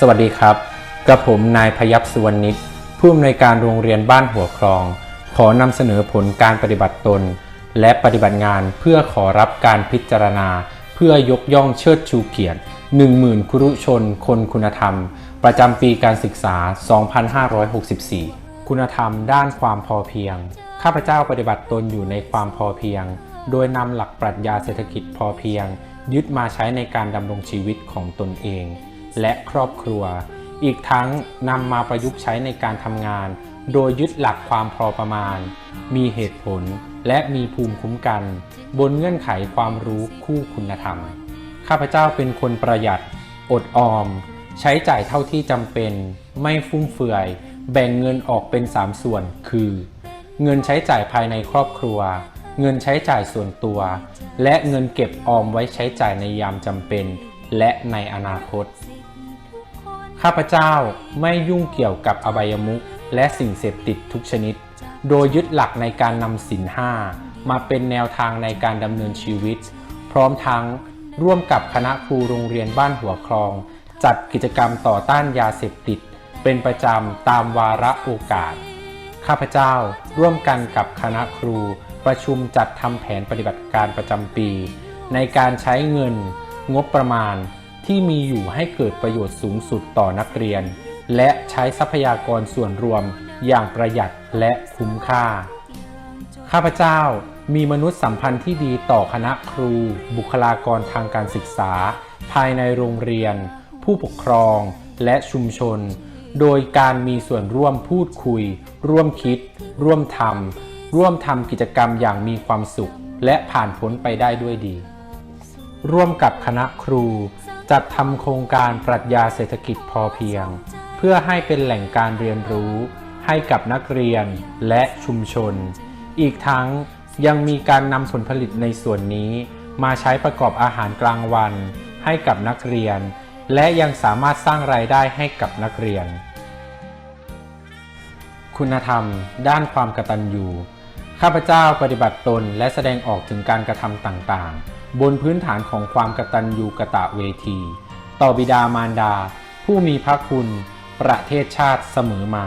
สวัสดีครับ กระผมนายพยับสุวรรณนิตผู้อำนวยการโรงเรียนบ้านหัวคลอง ขอนำเสนอผลการปฏิบัติตน และปฏิบัติงานเพื่อขอรับการพิจารณา เพื่อยกย่องเชิดชูเกียรติ 10,000 ครุชน คนคุณธรรม ประจำปีการศึกษา 2564 คุณธรรมด้านความพอเพียง ข้าพเจ้าปฏิบัติตนอยู่ในความพอเพียง โดยนำหลักปรัชญาเศรษฐกิจพอเพียง ยึดมาใช้ในการดำรงชีวิตของตนเอง และครอบครัว อีกทั้งนำมาประยุกต์ใช้ในการทำงาน โดยยึดหลักความพอประมาณ มีเหตุผลและมีภูมิคุ้มกัน บนเงื่อนไขความรู้คู่คุณธรรม ข้าพเจ้าเป็นคนประหยัด อดออม ใช้จ่ายเท่าที่จำเป็น ไม่ฟุ่มเฟือย แบ่งเงินออกเป็น 3 ส่วน คือ เงินใช้จ่ายภายในครอบครัว เงินใช้จ่ายส่วนตัว และเงินเก็บออมไว้ใช้จ่ายในยามจำเป็น และในอนาคต ข้าพเจ้าไม่ยุ่งเกี่ยวกับอบายมุขและสิ่งเสพติดทุกชนิด โดยยึดหลักในการนำสินห้ามาเป็นแนวทางในการดำเนินชีวิต พร้อมทั้งร่วมกับคณะครูโรงเรียนบ้านหัวคลอง จัดกิจกรรมต่อต้านยาเสพติด เป็นประจำตามวาระโอกาส ข้าพเจ้าร่วมกันกับคณะครู ประชุมจัดทำแผนปฏิบัติการประจำปี ในการใช้เงินงบประมาณ ที่มีอยู่ให้เกิดประโยชน์สูงสุดต่อนักเรียน และใช้ทรัพยากรส่วนรวมอย่างประหยัดและคุ้มค่า ข้าพเจ้ามีมนุษยสัมพันธ์ที่ดีต่อคณะครู บุคลากรทางการศึกษา ภายในโรงเรียน ผู้ปกครองและชุมชน โดยการมีส่วนร่วมพูดคุย ร่วมคิด ร่วมทำร่วมทำกิจกรรมอย่างมีความสุข และผ่านพ้นไปได้ด้วยดี ร่วมกับคณะครู จัดทำโครงการปรัชญาเศรษฐกิจพอเพียง เพื่อให้เป็นแหล่งการเรียนรู้ให้กับนักเรียนและชุมชน อีกทั้งยังมีการนำผลผลิตในส่วนนี้ มาใช้ประกอบอาหารกลางวัน ให้กับนักเรียน และยังสามารถสร้างรายได้ให้กับนักเรียน คุณธรรม ด้านความกตัญญู ข้าพเจ้าปฏิบัติตนและแสดงออกถึงการกระทำต่างๆ บนพื้นฐานของความกตัญญูกะตะเวที ต่อบิดามารดา ผู้มีพระคุณ ประเทศชาติเสมอมา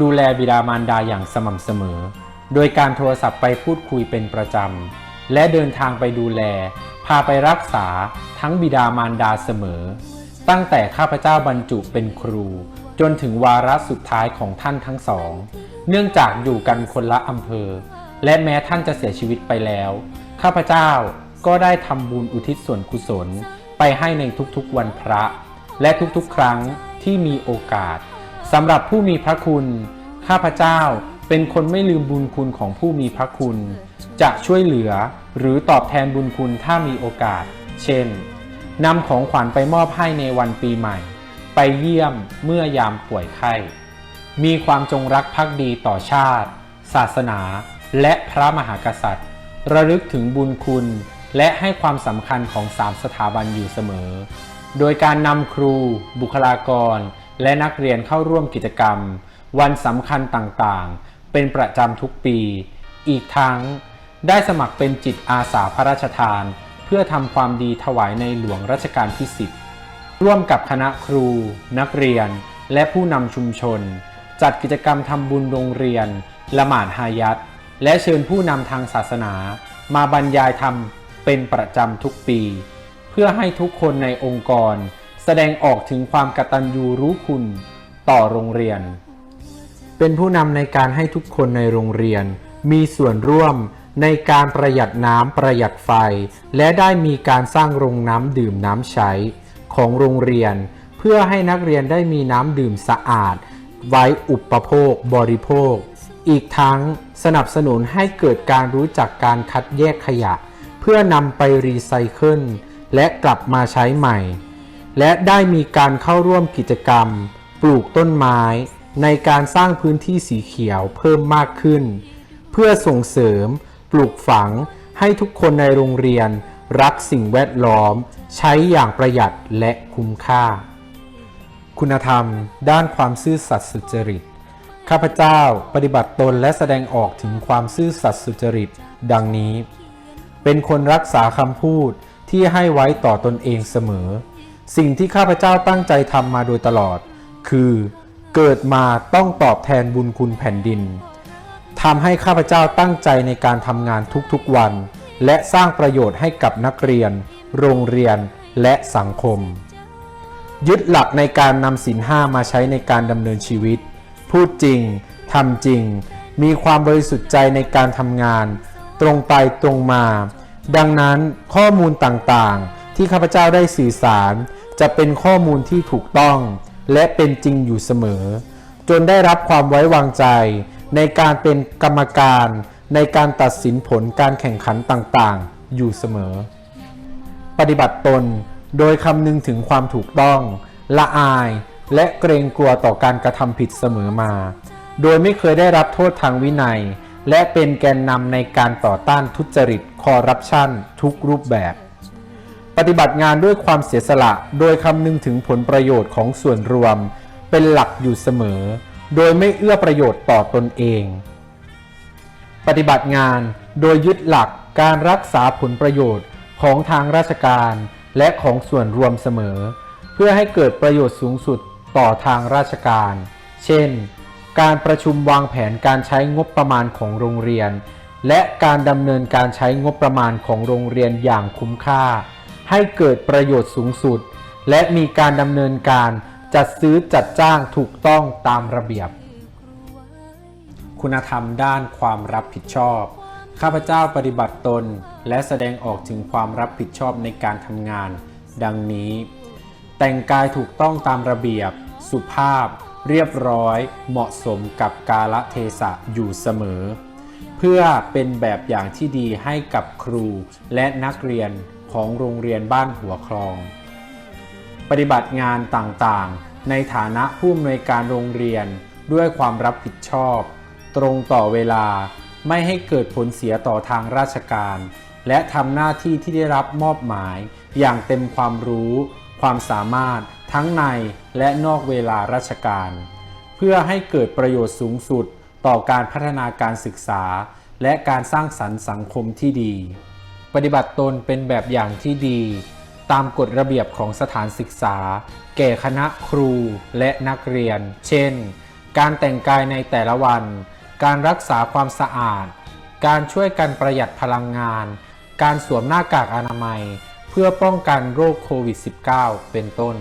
ดูแลบิดามารดาอย่างสม่ำเสมอ โดยการโทรศัพท์ไปพูดคุยเป็นประจำ และเดินทางไปดูแล พาไปรักษาทั้งบิดามารดาเสมอ ตั้งแต่ข้าพเจ้าบรรจุเป็นครู จนถึงวาระสุดท้ายของท่านทั้งสอง เนื่องจากอยู่กันคนละอำเภอ และแม้ท่านจะเสียชีวิตไปแล้ว ข้าพเจ้าก็ได้ทำบุญอุทิศส่วนกุศลไปให้ในทุกๆวันพระ และทุกๆ ครั้งที่มีโอกาสสำหรับผู้มีพระคุณ ข้าพเจ้าเป็นคนไม่ลืมบุญคุณของผู้มีพระคุณ จะช่วยเหลือหรือตอบแทนบุญคุณถ้ามีโอกาส เช่นนำของขวัญไปมอบให้ในวันปีใหม่ ไปเยี่ยมเมื่อยามป่วยไข้ มีความจงรักภักดีต่อชาติ ศาสนา และพระมหากษัตริย์ ระลึกถึงบุญคุณและให้ความสำคัญของสามสถาบันอยู่เสมอ โดยการนำครู บุคลากร และนักเรียนเข้าร่วมกิจกรรม วันสำคัญต่างๆ เป็นประจำทุกปี อีกทั้ง ได้สมัครเป็นจิตอาสาพระราชทาน เพื่อทำความดีถวายในหลวงรัชกาลที่ 10 ร่วมกับคณะครู นักเรียน และผู้นำชุมชน จัดกิจกรรมทำบุญโรงเรียน ละหมาดฮายัด และเชิญผู้นำทางศาสนามาบรรยายธรรมเป็นประจำทุกปี เพื่อให้ทุกคนในองค์กร แสดงออกถึงความกตัญญูรู้คุณต่อโรงเรียน เป็นผู้นำในการให้ทุกคนในโรงเรียน มีส่วนร่วมในการประหยัดน้ำประหยัดไฟ และได้มีการสร้างโรงน้ำดื่มน้ำใช้ ของโรงเรียน เพื่อให้นักเรียนได้มีน้ำดื่มสะอาด ไว้อุปโภคบริโภค อีกทั้งสนับสนุนให้เกิดการรู้จักการคัดแยกขยะ เพื่อนำไปรีไซเคิลและกลับมาใช้ใหม่ และได้มีการเข้าร่วมกิจกรรม ปลูกต้นไม้ ในการสร้างพื้นที่สีเขียวเพิ่มมากขึ้น เพื่อส่งเสริม ปลูกฝังให้ทุกคนในโรงเรียน รักสิ่งแวดล้อม ใช้อย่างประหยัดและคุ้มค่า คุณธรรม ด้านความซื่อสัตย์สุจริต ข้าพเจ้าปฏิบัติตนและแสดงออกถึงความซื่อสัตย์สุจริต ดังนี้ เป็นคนรักษาคำพูดที่ให้ไว้ต่อตนเองเสมอ สิ่งที่ข้าพเจ้าตั้งใจทำมาโดยตลอด คือ เกิดมาต้องตอบแทนบุญคุณแผ่นดินทำให้ข้าพเจ้าตั้งใจในการทำงานทุกๆวัน และสร้างประโยชน์ให้กับนักเรียน โรงเรียนและสังคม ยึดหลักในการนำศีลห้ามาใช้ในการดำเนินชีวิต พูดจริงทำจริง มีความบริสุทธิ์ใจในการทำงาน ตรงไปตรงมา ดังนั้นข้อมูลต่างๆ ที่ข้าพเจ้าได้สื่อสาร จะเป็นข้อมูลที่ถูกต้อง และเป็นจริงอยู่เสมอ จนได้รับความไว้วางใจ ในการเป็นกรรมการ ในการตัดสินผลการแข่งขันต่างๆ อยู่เสมอ ปฏิบัติตนโดยคำนึงถึงความถูกต้อง ละอาย และเกรงกลัวต่อการกระทำผิดเสมอมา โดยไม่เคยได้รับโทษทางวินัย และเป็นแกนนำในการต่อต้านทุจริตคอร์รัปชันทุกรูปแบบ ปฏิบัติงานด้วยความเสียสละ โดยคำนึงถึงผลประโยชน์ของส่วนรวม เป็นหลักอยู่เสมอ โดยไม่เอื้อประโยชน์ต่อตนเอง ปฏิบัติงานโดยยึดหลักการรักษาผลประโยชน์ของทางราชการและของส่วนรวมเสมอ เพื่อให้เกิดประโยชน์สูงสุด ต่อทางราชการ เช่น การประชุมวางแผนการใช้งบประมาณของโรงเรียน และการดำเนินการใช้งบประมาณของโรงเรียนอย่างคุ้มค่า ให้เกิดประโยชน์สูงสุด และมีการดำเนินการจัดซื้อจัดจ้างถูกต้องตามระเบียบ คุณธรรมด้านความรับผิดชอบ ข้าพเจ้าปฏิบัติตน และแสดงออกถึงความรับผิดชอบในการทำงาน ดังนี้ แต่งกายถูกต้องตามระเบียบ สุภาพ เรียบร้อย เหมาะสมกับกาลเทศะอยู่เสมอ เพื่อเป็นแบบอย่างที่ดีให้กับครูและนักเรียนของโรงเรียนบ้านหัวคลอง ปฏิบัติงานต่างๆ ในฐานะผู้อำนวยการโรงเรียนด้วยความรับผิดชอบ ตรงต่อเวลาไม่ให้เกิดผลเสียต่อทางราชการ และทำหน้าที่ที่ได้รับมอบหมายอย่างเต็มความรู้ ความสามารถทั้งในและนอกเวลาราชการ เพื่อให้เกิดประโยชน์สูงสุดต่อการพัฒนาการศึกษา และการสร้างสรรค์สังคมที่ดี ปฏิบัติตนเป็นแบบอย่างที่ดี ตามกฎระเบียบของสถานศึกษา แก่คณะครูและนักเรียน เช่น การแต่งกายในแต่ละวัน การรักษาความสะอาด การช่วยกันประหยัดพลังงาน การสวมหน้ากากอนามัย เพื่อป้องกันโรคโควิด -19 เป็นต้น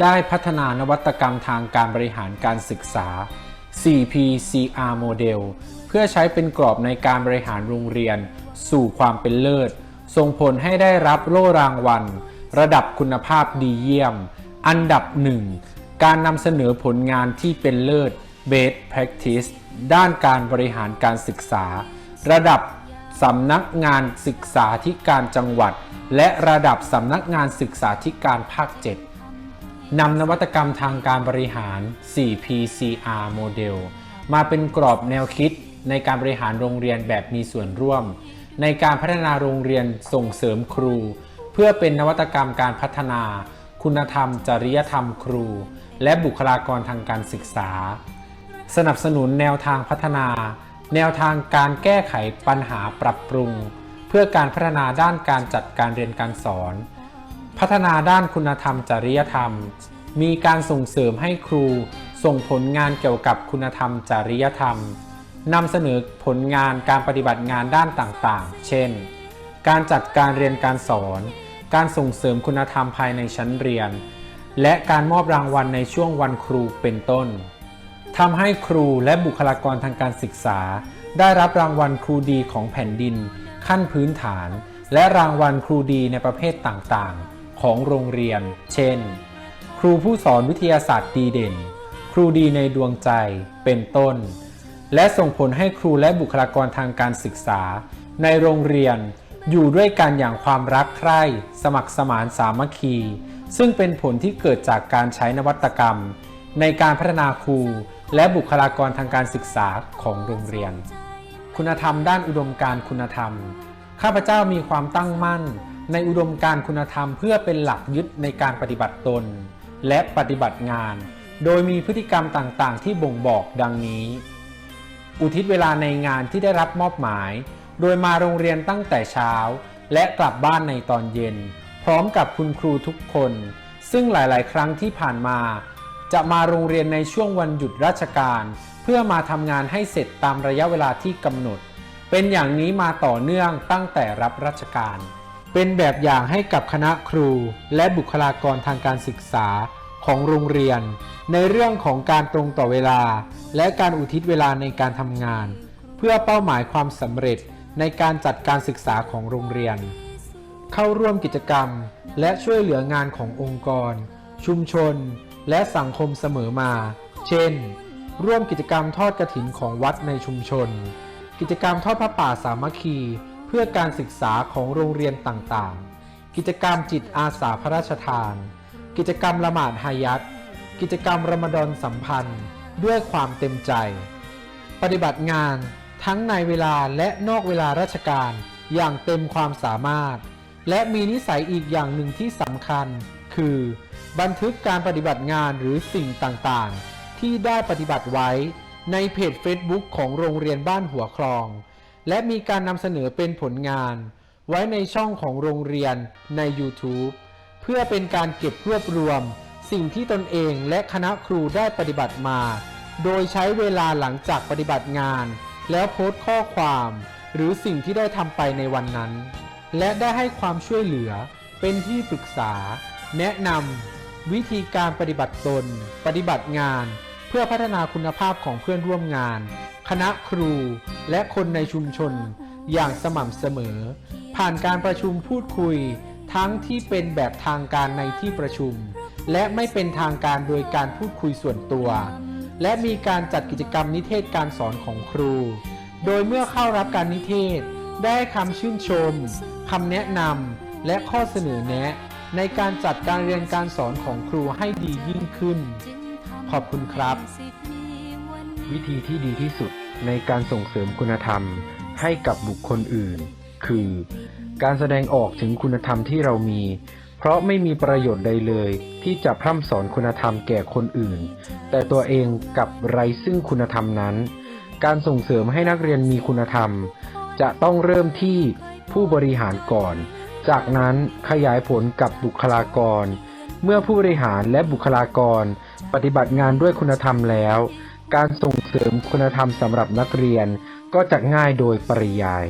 ได้พัฒนานวัตกรรมทางการบริหารการศึกษา 4PCR โมเดลเพื่อใช้เป็นกรอบในการบริหารโรงเรียน สู่ความเป็นเลิศ ส่งผลให้ได้รับโล่รางวัล ระดับคุณภาพดีเยี่ยม อันดับหนึ่งการนำเสนอผลงานที่เป็นเลิศ Best Practice ด้านการบริหารการศึกษา ระดับ สำนักงานศึกษาธิการจังหวัด และระดับสำนักงานศึกษาธิการภาค 7นำนวัตกรรมทางการบริหาร 4PCR โมเดล มาเป็นกรอบแนวคิดในการบริหารโรงเรียนแบบมีส่วนร่วม ในการพัฒนาโรงเรียนส่งเสริมครู เพื่อเป็นนวัตกรรมการพัฒนา คุณธรรม จริยธรรมครู และบุคลากรทางการศึกษา สนับสนุนแนวทางพัฒนา แนวทางการแก้ไขปัญหาปรับปรุง เพื่อการพัฒนาด้านการจัดการเรียนการสอน พัฒนาด้านคุณธรรมจริยธรรม มีการส่งเสริมให้ครูส่งผลงานเกี่ยวกับคุณธรรมจริยธรรมนำเสนอผลงานการปฏิบัติงานด้านต่างๆ เช่น การจัดการเรียนการสอน การส่งเสริมคุณธรรมภายในชั้นเรียน และการมอบรางวัลในช่วงวันครูเป็นต้น ทำให้ครูและบุคลากรทางการศึกษา ได้รับรางวัลครูดีของแผ่นดิน ขั้นพื้นฐาน และรางวัลครูดีในประเภทต่างๆ ของโรงเรียน เช่น ครูผู้สอนวิทยาศาสตร์ดีเด่น ครูดีในดวงใจ เป็นต้น และส่งผลให้ครูและบุคลากรทางการศึกษา ในโรงเรียนอยู่ด้วยกันอย่างความรักใคร่ สมัครสมานสามัคคี ซึ่งเป็นผลที่เกิดจากการใช้นวัตกรรม ในการพัฒนาครู และบุคลากรทางการศึกษาของโรงเรียน คุณธรรมด้านอุดมการคุณธรรม ข้าพเจ้ามีความตั้งมั่น ในอุดมการคุณธรรมเพื่อเป็นหลักยึดในการปฏิบัติตน และปฏิบัติงาน โดยมีพฤติกรรมต่างๆ ที่บ่งบอกดังนี้ อุทิศเวลาในงานที่ได้รับมอบหมาย โดยมาโรงเรียนตั้งแต่เช้า และกลับบ้านในตอนเย็น พร้อมกับคุณครูทุกคน ซึ่งหลาย ๆ ครั้งที่ผ่านมา จะมาโรงเรียนในช่วงวันหยุดราชการ เพื่อมาทำงานให้เสร็จตามระยะเวลาที่กำหนด เป็นอย่างนี้มาต่อเนื่องตั้งแต่รับราชการ เป็นแบบอย่างให้กับคณะครู และบุคลากรทางการศึกษาของโรงเรียน ในเรื่องของการตรงต่อเวลา และการอุทิศเวลาในการทำงาน เพื่อเป้าหมายความสำเร็จในการจัดการศึกษาของโรงเรียน เข้าร่วมกิจกรรม และช่วยเหลืองานขององค์กร ชุมชน และสังคมเสมอมา เช่น ร่วมกิจกรรมทอดกระถินของวัดในชุมชน กิจกรรมทอดพระป่าสามัคคี เพื่อการศึกษาของโรงเรียนต่างๆ กิจกรรมจิตอาสาพระราชทาน กิจกรรมละหมาดฮายัดกิจกรรมรมฎอนสัมพันธ์ ด้วยความเต็มใจ ปฏิบัติงานทั้งในเวลาและนอกเวลาราชการอย่างเต็มความสามารถ และมีนิสัยอีกอย่างหนึ่งที่สำคัญ คือ บันทึกการปฏิบัติงานหรือสิ่งต่างๆ ที่ได้ปฏิบัติไว้ในเพจ Facebook ของโรงเรียนบ้านหัวคลอง และมีการนำเสนอเป็นผลงาน ไว้ในช่องของโรงเรียนใน YouTube เพื่อเป็นการเก็บรวบรวม สิ่งที่ตนเองและคณะครูได้ปฏิบัติมา โดยใช้เวลาหลังจากปฏิบัติงาน แล้วโพสต์ข้อความ หรือสิ่งที่ได้ทำไปในวันนั้น และได้ให้ความช่วยเหลือเป็นที่ปรึกษา แนะนำ วิธีการปฏิบัติตน ปฏิบัติงาน เพื่อพัฒนาคุณภาพของเพื่อนร่วมงาน คณะครู และคนในชุมชน อย่างสม่ำเสมอ ผ่านการประชุมพูดคุย ทั้งที่เป็นแบบทางการในที่ประชุม และไม่เป็นทางการโดยการพูดคุยส่วนตัว และมีการจัดกิจกรรมนิเทศการสอนของครู โดยเมื่อเข้ารับการนิเทศ ได้คำชื่นชมคำแนะนำและข้อเสนอแนะ ในการจัดการเรียนการสอนของครูให้ดียิ่งขึ้น ขอบคุณครับ วิธีที่ดีที่สุดในการส่งเสริมคุณธรรมให้กับบุคคลอื่น คือ การแสดงออกถึงคุณธรรมที่เรามี เพราะไม่มีประโยชน์ใดเลย ที่จะพร่ำสอนคุณธรรมแก่คนอื่น แต่ตัวเองกับไรซึ่งคุณธรรมนั้น การส่งเสริมให้นักเรียนมีคุณธรรม จะต้องเริ่มที่ผู้บริหารก่อน จากนั้นขยายผลกับบุคลากร เมื่อผู้บริหารและบุคลากร ปฏิบัติงานด้วยคุณธรรมแล้ว การส่งเสริมคุณธรรมสำหรับนักเรียนก็จะง่ายโดยปริยาย